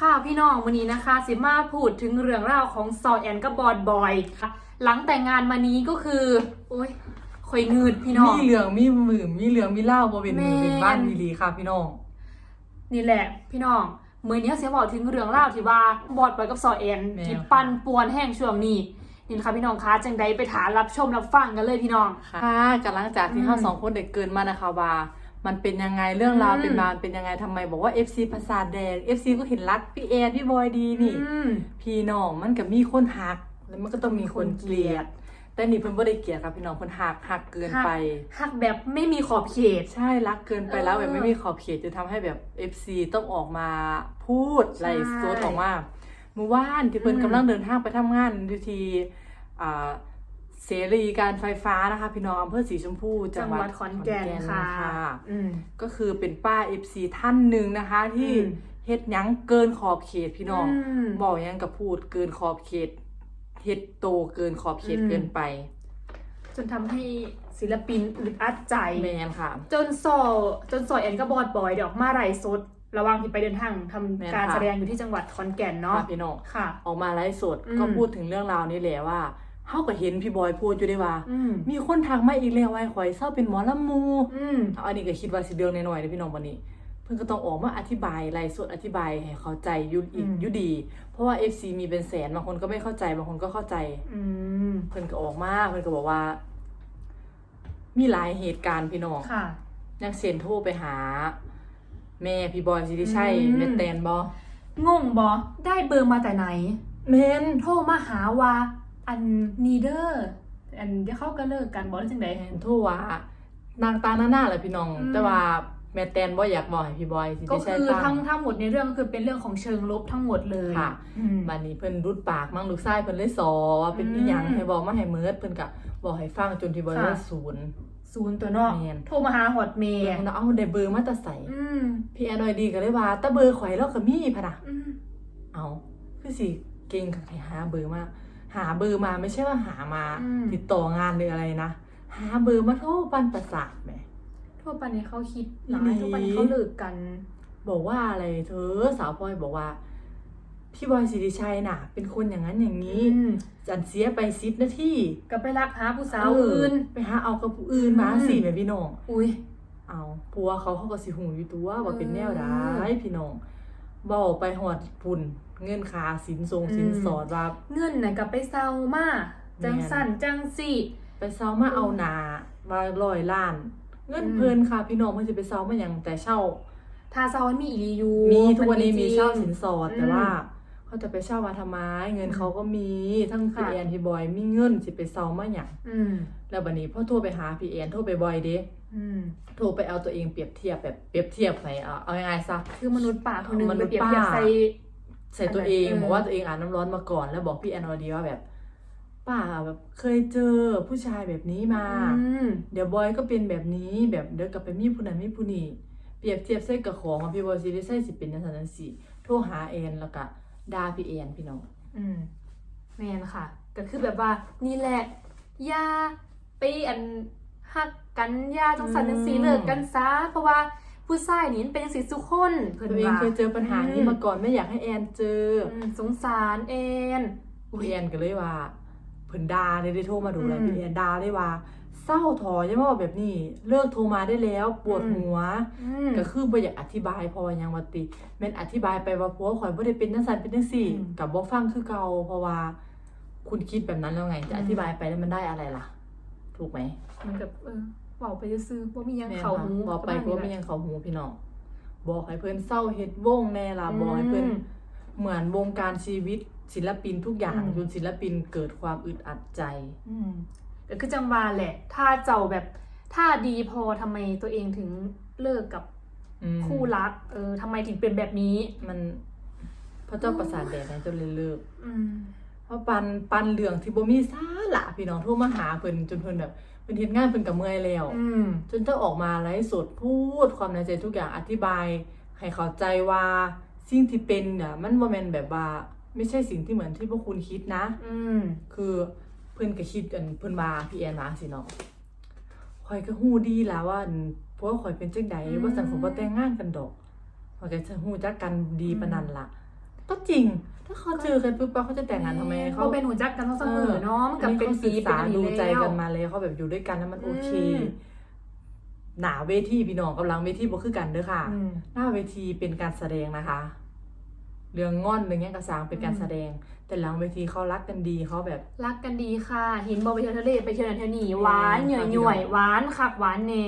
ค่ะพี่น้องวันนี้นะคะ สิมาพูดถึงเรื่องราวของซอแอนกับบอดบอยค่ะ หลังแต่งงานมานี้ก็คือ โอ้ยคอยเงืดพี่น้อง มีเหลืองมีหมื่นมีเหลืองมีเหล้าบ่เป็นหมือแม่นเป็นบ้านมีหลีค่ะพี่น้อง นี่แหละพี่น้องเมื่อนี้เสียบอกถึงเรื่องราวที่ว่าบอดบอยกับซอแอนแม่ที่ค่ะปั่นป่วนแห้งช่วงนี้นี่นะคะพี่น้องคะจังใดไปถามรับชมรับฟังกันเลยพี่น้องค่ะกำลังจากที่อืมเราสองคนเด็กเกินมานะคะว่า มันเป็นยังไงเรื่องราวอืมเป็นมาเป็นยังไงทำไม บอกว่า FC ภาษาทแดง FC ก็เห็นรักพี่แอนพี่บอยดีนี่อืมพี่น้องมันก็มีคนหัก แล้วมันก็ต้องมีคนเกลียด แต่นี่เพิ่นบ่ได้เกลียดค่ะพี่น้องเพิ่นหักหักเกินไปหักแบบไม่มีขอบเขต ใช่รักเกินไปแล้วเออแบบไม่มีขอบเขตจะทำให้แบบ FC ต้องออกมาพูดใช่ไล่โซดออกมาเมื่อวานที่เพิ่นอืมกำลังเดินทางไปทำงานอยู่ที่อ่า เสรีการไฟฟ้านะคะ พี่น้องอำเภอสีชมพูจัจังงหหวัวัดดขอนแก่นค่ะอืมก็คือเป็นป้า FC ท่านหนึ่งนะคะ ที่อืมเฮ็ดหยังเกินขอบเขตพี่น้องมบอกหยังกับพูดเกินขอบเขตเฮ็ดโตเกินขอบเขตอืมเกินไป จนทำให้ศิลปินอึดอัดใจแมนค่ะ จนสอจนสอแอนก็บอดบอยเดี๋ยวออกมาไร่สดระหว่างที่ไปเดินทางทำแม่นการค่ะแสดงอยู่ที่จังหวัดขอนแก่นเนาะค่ะพี่น้องค่ะ ออกมาไลฟ์สดอืมก็พูดถึงเรื่องราวนี้แหละว่า เฮาก็เห็นพี่บอยพูดอยู่ได้ว่าอืมมีคนทักมาอีกแล้วว่าข่อยเศร้าเป็นหมอลำมูอืมเอาอันนี้ก็คิดว่าสิเดืองหน่อยๆเด้อพี่น้องวันนี้ เพิ่นก็ต้องออกมาอธิบายไลฟ์สดอธิบายให้เข้าใจอยู่อีกอืมอยู่ดี เพราะว่า FC มีเป็นแสนบางคนก็ไม่เข้าใจบางคนก็เข้าใจอืมเพิ่นก็ออกมาเพิ่นก็บอกว่า มีหลายเหตุการณ์พี่น้องค่ะนักเซนโทรไปหา แม่พี่บอยสิริชัยอืมแม่แตนบ่งงบอได้เบอร์มาแต่ไหนแม่นโทรมาหาว่า อันนีเดอร์อันเดี๋ยวเขาก็เลิกกันบอกได้จังไดแม่นโทรว่านางตาหน้าๆแหละพี่น้องอืมแต่ว่าแม่แตนบ่อยากบอกให้พี่บอยสิก็ริชัยคือฟัทั้งงทั้งหมดในเรื่องก็คือเป็นเรื่องของเชิงลบทั้งหมดเลยค่ะ อืม บัดนี้เพิ่นรุดปากมั่งลูกชายเพิ่นเลยสอว่าเป็นอืมอีหยังให้บอกมาให้เมิดเพิ่นก็บอกให้ฟังจนที่บอยค่ะเลยศูนย์ ศูนย์ตัวเนอกแม่น โทรมาหาฮอตเมย์ เพิ่นเอาได้เบอร์มาแต่ใส่อืมพี่แอนอยดีก็เลยว่าแต่เบอร์ข่อยแล้วก็มีพะนะอืมเอาคือสิเก่งกับหาเบอร์มา หาเบอร์มาไม่ใช่ว่าหามา อืม ติดต่องานหรืออะไรนะ หาเบอร์มาโทรปันประสาทแหม ทั่วไปนี้เขาคิดหลาอียหลีทุกวันนี้เขาเลิกกัน บอกว่าอะไรเธอสาวพลอยบอกว่า พี่บอยสิริชัยน่ะ เป็นคนอย่างนั้นอย่างนี้ อืมจันเสียไปซิปนาทีก็ไปรักหาผู้สาวอื่น ไปหาเอากับผู้อื่นมาอืม สิแม่พี่น้อง อุ้ย เอาผัวเขาเขาก็สิหูอยู่ตัวว่าเป็นแนวใดอืมพี่น้องบอกไปหอดพุ่น เงินคาสินทรงสินอืมสอดว่าเงื่อนน่ะกับไปเซามาจังแม่นสั่นจังสิไปเซามาเอาหนาว่าร้อยล้าน เงินอืมเพลินค่ะพี่น้องเพิ่นสิไปเซามาหยังแต่เช่าทาเซามันมีอีหลีอยู่มีทุกวันนี้จริมีงเช่าสินสอดอืมแต่ว่าเขาจะไปเช่ามาทำไม เงินเขาก็มีทั้งพี่ค่ะแอนพี่บอยมีเงินสิไปเซามาหยังอืมแล้วบัดนี้พอโทรไปหาพี่แอนโทรไปบ่อยเด้อืมโทรไปเอาตัวเองเปรียบเทียบแบบเปรียบเทียบไปเอาเอาง่ายๆซะคือมนุษย์ป่าคนหนึ่งมนุไปษย์เปรียบเทียบป้าใส่ ใส่ตัวเองเออบอกว่าตัวเองอาบน้ำร้อนมาก่อน แล้วบอกพี่แอนอดีว่าแบบป้าแบบเคยเจอผู้ชายแบบนี้มาอืมเดี๋ยวบอยก็เป็นแบบนี้แบบเดี๋ยวกลับไปมีผู้นั้นมีผู้นี้เปรียบเทียบใส่กับของของพี่บอยซีรีส์ใส่สิเป็นนันสันนันสีโทรหาแอนแล้วก็ด่าพี่แอนพี่น้องอืมแมนค่ะก็คือแบบว่านี่แหละอย่าไปอันหักกันอย่าต้องสันจังสีอืมเลิกกันซะเพราะว่า ผู้ชายนี่มันเป็นจังสีทุกคนเพิ่นตัวเองว่าเคยเจอปัญหานี้มาก่อนไม่อยากให้แอนเจออืมสงสารเอน พี่แอนก็เลยว่าเพิ่นด่าเลยได้โทรมาดูแลอืม พี่แอนด่าเลยว่า เศร้าถออยังว่าแบบนี้เลิกโทรมาได้แล้วปวดอืมหัว อืม ก็คือบ่อยากอธิบายเพอยังว่าติแม่นอธิบายไปว่าผัวข่อยบ่ได้เป็นจังซั่นเป็นจังซี่อืม กับบ่ฟังคือเก่าเพราะว่า คุณคิดแบบนั้นแล้วไง จะอืมอธิบายไปแล้วมันได้อะไรล่ะ ถูกไหมมันกับเออ เว้าไปซื่อๆว่ามีหยังแม่นเขาค่ะหูบอกไประก็มาณไม่นี้แหละยังเขาหูพี่น้องบอกให้เพิ่นเศร้าเฮ็ดวงแน่ล่ะบอกให้เพิ่นอืมเหมือนวงการชีวิตศิลปินทุกอย่างอืมจนศิลปินเกิดความอึดอัดใจอืมก็คือจังหวาแหละ ถ้าเจ้าแบบถ้าดีพอทำไมตัวเองถึงเลิกกับอืมคู่รัก เออทำไมถึงเป็นแบบนี้มันพระเจ้าประสาทแดดนะจนเลยเลิกอืมเพราะปันปันเรื่องที่บ่มีสาระพี่น้องโทรมาหาเพิ่นจนเพิ่นแบบ เพิ่นเฮ็ดงานเพิ่นก็เมื่อยแล้วอืมจนเธอออกมาไลฟ์สดพูดความในใจทุกอย่างอธิบาย ให้เข้าใจว่าสิ่งที่เป็นเนี่ยมันบ่แม่นแบบว่า ไม่ใช่สิ่งที่เหมือนที่พวกคุณคิดนะ อืมคือเพิ่นก็คิดกันเพิ่นมาพี่แอนมาสิเนาะข่อยก็ฮู้ดีแล้วว่าอั่นพวกข่อยเป็นจังใดอืมว่าสังคมบ่แต่งงานกันดอกข่อยก็จะฮู้จักกันดีปานนั้นล่ะ ก็จริง ถ้าเขาเจอกันปุ๊บปั๊บเขาจะแต่งงานทำไมเขาเป็นหัวจักกันทั้งเสมอเนาะมันกับอัเป็นขาสีศึกเป็นษาอันดูนี้ใจแล้วกันมาเลยเขาแบบอยู่ด้วยกันแล้วมันโอเคอืมหนาเวทีพี่น้องกำลังเวทีบ่คือกันเด้อค่ะอืมหน้าเวทีเป็นการแสดงนะคะ เรื่องง่อนเรื่องแง่กระสางเป็นการอืมแสดง แต่หลังเวทีเขารักกันดีเขาแบบรักกันดีค่ะเห็นบอไปเที่ยวทะเลไปเที่ยวนั่นเที่ยวนี่หวานอืมเหนื่อยหน่วยหวานคักหวานแน่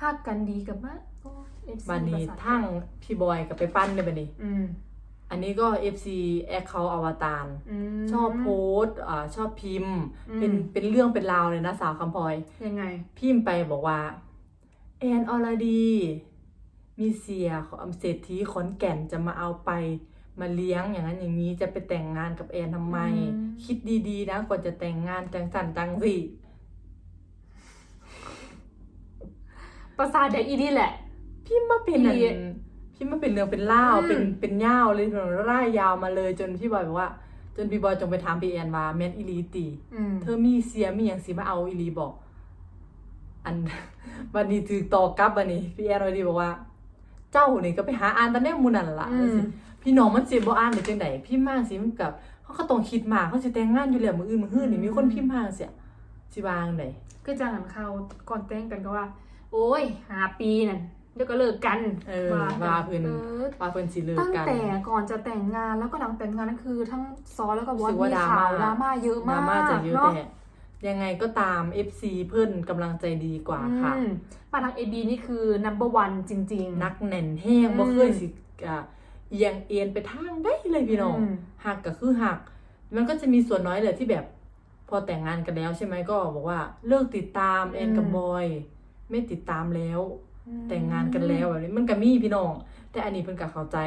ฮักกันดีกับมะโอ้ FC บันนี้ประสาททั้งพี่บอยกับไปปั้นเนี่ยบันนี้ อืมอันนี้ก็ FC แอคเขาอวตารมชอบโพสต์อ่าชอบพิมพ์อืมเป็นเป็นเรื่องเป็นราวเลยนะสาวคำพลอยยังไง พิมพ์ไปบอกว่า แอนอรดี มีเสียของเศรษฐีขอนแก่นจะมาเอาไปมาเลี้ยงอย่างนั้นอย่างนี้จะไปแต่งงานกับแอนทำไมอืมคิดดีๆนะก่อนจะแต่งงานจังสันจังสิประสาทเด็กอีนี่แหละพิมพ์มาเป็นอัน อีพิมพ์มาเป็นเรื่องเป็นเล่าวอืม เป็นเป็นย่าวเลยร่ายยาวมาเลยจนพี่บอยบอกว่า จนพี่บอยจงไปถามพี่แอนว่าแมนอีหลีตี อืม เธอมีเสียมีอย่างสิมาเอาอีหลีบอก อัน วันนี้ถือต่อกลับวันนี้ พี่แอนวันนี้บอกว่า เจ้านี่ก็ไปหาอ่านตอนแนมูนั่นล่ะอืมพี่น้องมันสิบ่อ่านได้จังไดพี่มากสิมันกับเขาก็ต้องคิดมากเขาสิแต่งงานอยู่แล้วมื้ออื่นมื้อฮื้อนี่มีคนพิมพ์มาจังซี่สิวาจังได ก็จะหันเขาก่อนแต่งกันก็ว่า โอ้ยหาปีนั่น เดี๋ยวก็เลิกกันเออว่าเพิ่นเออว่าเพิ่นสิเลิกตั้งกัน แต่ก่อนจะแต่งงานแล้วก็หลังแต่งงานนั่นคือ ทั้งซอแล้วก็วอรู้ดสึกว่ามีดราข่าวม่าดราม่าเยอะดมาราม่ากจะเยอะเนาะแต่ยังไงก็ตาม FC เพิ่นกำลังใจดีกว่าค่ะอืมมาทางเอบีนี่คือ number one จริง ๆ นักแน่นแห้งอืมบ่เคยสิอ่าเอียงเอ็นไปทางได้เลยพี่น้องมหักก็คือหัก มันก็จะมีส่วนน้อยแหละที่แบบ พอแต่งงานกันแล้วใช่ไหมก็บอกว่าเลิกติดตามแอนกับบอย ไม่ติดตามแล้ว แต่งงานกันแล้วแบบนี้มันก็มีพี่น้อง แต่อันนี้เพิ่นก็เข้าใจ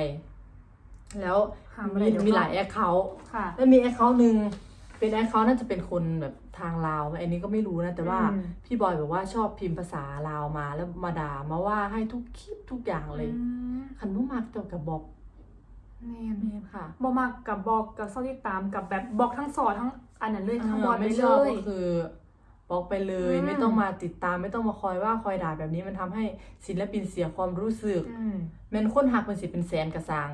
แล้วหามามีได้เดี๋ยวมีหลายแอคเคาท์ค่ะแล้วมีแอคเคาท์หนึ่งเป็นแอคเคาท์น่าจะเป็นคนแบบทางลาวอันนี้ก็ไม่รู้นะ แต่ว่าอืมพี่บอยบอกว่าชอบพิมพ์ภาษาลาวมาแล้วมาด่ามาว่าให้ทุกคลิปทุกอย่างเลยอืมคันบ่มักเจ้ากับบอกแม่นแม่นค่ะบ่มากกับบอกกับเศร้าที่ตามกับแบบบอกทั้งสอทั้งอันนั้นเลยทั้งบอลไปไม่เลชอบยก็คือ บล็อกไปเลย อืม ไม่ต้องมาติดตามไม่ต้องมาคอยว่าคอยด่าแบบนี้มันทำให้ศิลปินเสียความรู้สึก อืม แม่นคนหักมันสิเป็นแสนกระซัง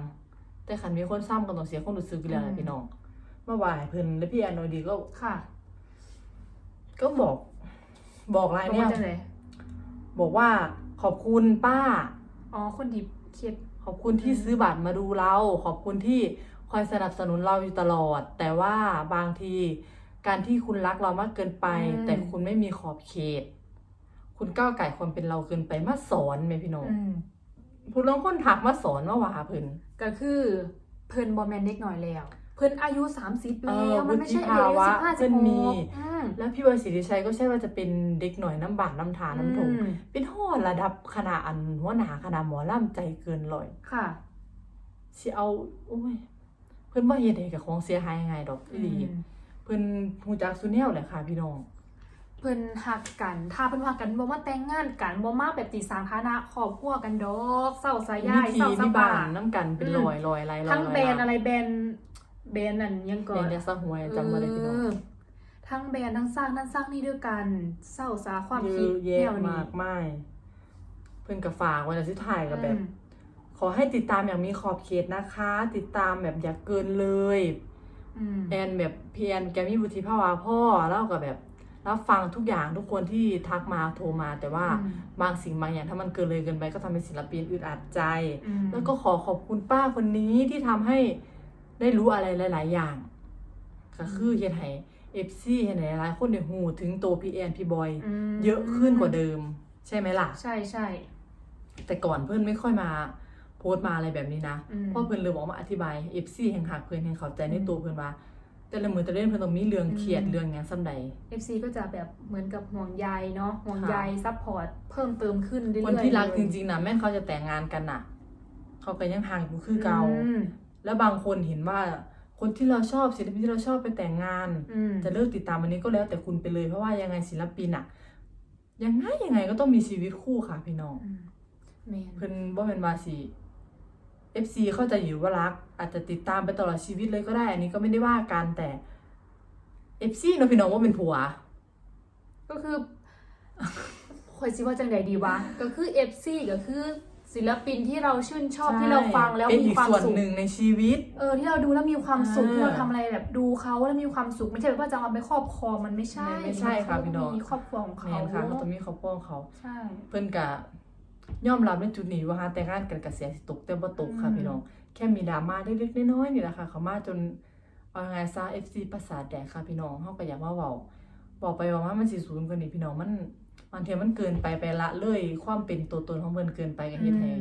แต่ขันมีคนซ้ำกันต้องเสียความรู้สึกอยู่แล้วอืนะม พี่น้องเมื่อวานเพิ่นและพี่แอนโนดีก็ค่ะก็บอก บอกอะไรบอกเนี่ยว่าจังไดบอกว่าขอบคุณป้า อ๋อคนดีเครียดขอบคุณที่อืม ซื้อบัตรมาดูเรา ขอบคุณที่คอยสนับสนุนเราอยู่ตลอด แต่ว่าบางที การที่คุณรักเรามากเกินไปแต่คุณไม่มีขอบเขต คุณก้าวไก่ความเป็นเราเกินไปมาสอนไหมพี่น้องอืมผู้ลางคนถักมาสอนว่าว่าเพิ่น ก็คือเพิ่นบอแมนเด็กหน่อยแล้ว เพิ่นอายุ 30 เอแล้อว มันไม่ใช่วุฒิอายุภาวะสิบห้าเพิ่สิบนหมี กอืมแล้วพี่บอยสิริชัยก็ใช่ว่าจะเป็นเด็กหน่อยน้ำบานน้ำทาน้ำถงอืมเป็นหอดระดับขนาดอันหัวหนาขนาดหมอล่ำใจเกินลอยค่ะสิเอาโอ้ย เพิ่นบ่เฮ็ดให้กับของเสียหายยังไงดอกอีหลี อืมเพิ่นฮู้จักซุแนวแหละค่ะพี่น้อง เพิ่นหักกัน ถ้าเพิ่นหักกันบ่มาแต่งงานกันบ่มาแบบตีสามคณะครอบครัวกันดอกเศร้าสายายมีเศร้าทีสะมีบาบ้านน้ำกันเป็นอืมรอยรอยอะไรรอยทั้งแบรนด์อะอะไรแบรนด์แบรนด์นั่นยังก่แบอรนนด์ยาสะหวยจำบ่ได้พี่น้องเออทั้งแบรนด์ทั้งสร้างนั่นสร้างนี่ด้วยกันเศร้าสาความเยคิดอะแนแยะวนี้มากมายเพิ่นก็ฝากไว้แล้วสิถ่ายก็แบบอืมขอให้ติดตามอย่างมีขอบเขตนะคะ ติดตามแบบอย่าเกินเลยอืม แอนแบบพี่แอนแกมีวุฒิภาวะพ่อแล้วก็แบบรับฟังทุกอย่างทุกคนที่ทักมาโทรมา แต่ว่าอืมบางสิ่งบางอย่างถ้ามันเกินเลยเกินไปก็ทำให้ศิลปินอึดอัดใจอืมแล้วก็ขอขอบคุณป้าคนนี้ที่ทำให้ได้รู้อะไรหลาย ๆ อย่าง ก็คือเฮ็ดให้เอฟซีเฮ็ดให้หลายๆคนได้หูถึงตัวพี่แอนพี่บอยมเยอะขึ้นกว่าเดิม ใช่ไหมล่ะ ใช่ใช่แต่ก่อนเพื่อนไม่ค่อยมา โพสต์มาอะไรแบบนี้นะอืมเพราะเพื่อนเลยบอกมาอธิบายเอฟซีแห่งหักเพื่อนแห่งเข้าใจในอืมตัวเพื่อนว่าแต่ละมือแต่ละเล่นเพื่อนต้องมีเรื่องเครียดอืมเรื่องหยังซ้ำใด FC ก็จะแบบเหมือนกับห่วงใยเนาะห่วงค่ะใยซัพพอร์ตเพิ่มเติมขึ้นเรื่อยๆคนที่รักเลยจริงๆนะแม่นเขาจะแต่งงานกันน่ะ เขาก็ยังห่างอยู่คือเก่าอืมแล้วบางคนเห็นว่าคนที่เราชอบศิลปินที่เราชอบไปแต่งงานอืมจะเลิกติดตามอันนี้ก็แล้วแต่คุณไปเลยเพราะว่ายังไงศิลปินอะยังไงยังไงก็ต้องมีชีวิตคู่ค่ะพี่น้องอืมแม่นเพิ่นบ่เป็นว่าสิ FC เข้าใจอยู่ว่ารัก อาจจะติดตามไปตลอดชีวิตเลยก็ได้ อันนี้ก็ไม่ได้ว่ากันแต่ FC เนาะพี่น้องว่าเป็นผัว ก็คือคอยสิว่าจังใดดีวะ ก็คือ FC ก็คือศิลปินที่เราชื่นชอบที่เราฟังแล้วเป็นมีอีกความส่วนสุขหนึ่งในชีวิต เออที่เราดูแล้วมีความสุขเออที่เราทำอะไรแบบดูเขาแล้วมีความสุขไม่ใช่แบบว่าจะเอาไปครอบครองมันไม่ใช่ไม่ใช่ค่ะเขาพี่น้องมีครอบครัวของแมเขานค่ะเขาต้องมีครอบครัวของเขาใช่เพิ่นกะ ยอมรับในจุดนี้ว่าหาแต่งงานกันกระเสียสิตกแต่บ่ตกค่ะอืมพี่น้องแค่มีดราม่าเล็กๆน้อยๆนี่แหละค่ะเขามาจนเอาไงซะ FC ประสาทแดกค่ะพี่น้องเฮาก็อยากมาเว้าบอกไปว่ามันสิสูงกว่านี้พี่น้องมันบางทีมันเกินไปไปละเลย ความเป็นตัวตนของเพิ่นเกินไปก็เฮ็ดให้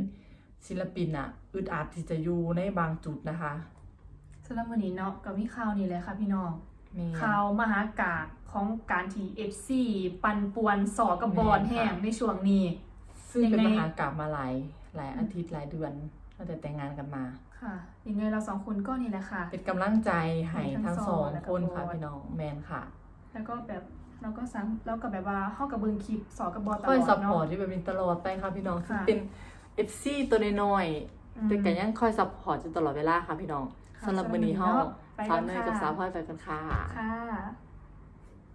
ศิลปินอะอึดอัดที่จะอยู่ในบางจุดนะคะสำหรับวันนี้เนาะกับมีข่าวนี้เลยค่ะพี่น้องแม่นข่าวมหากาพย์ของการทีเอฟซีปันป่วนสอกับบอลแม่นค่ะแห้งในช่วงนี้ ซึ่งเป็นยังไงมหากราบมาหลายหลายอาทิตย์หลายเดือนตั้งแต่แต่งงานกันมา ค่ะ ยังไงเราสองคนก็นี่แหละค่ะ เป็นกำลังใจให้ให้ทั้ทั้งงสสอองงและก็คนบอสค่ะพี่น้องแมนค่ะแล้วก็แบบเราก็สังเรากับแบบว่าเข้ากับเบิงคลิปสอกับบอลตลคอยอซัดพพอร์ตเนาะ ที่แบบมีตลอดไปค่ะพี่น้องซึ่งค่ะ เป็น FC ตัวน้อยอืๆมแต่ก็ยังคอยซัพพอร์ตจนตลอดเวลาค่ะพี่น้องค่ะสำหรับวันนี้สำหรับเฮาวันนี้เนาะไปสาวกันเนยค่ะกับสาวพลอยไปกันค่ะ ค่ะ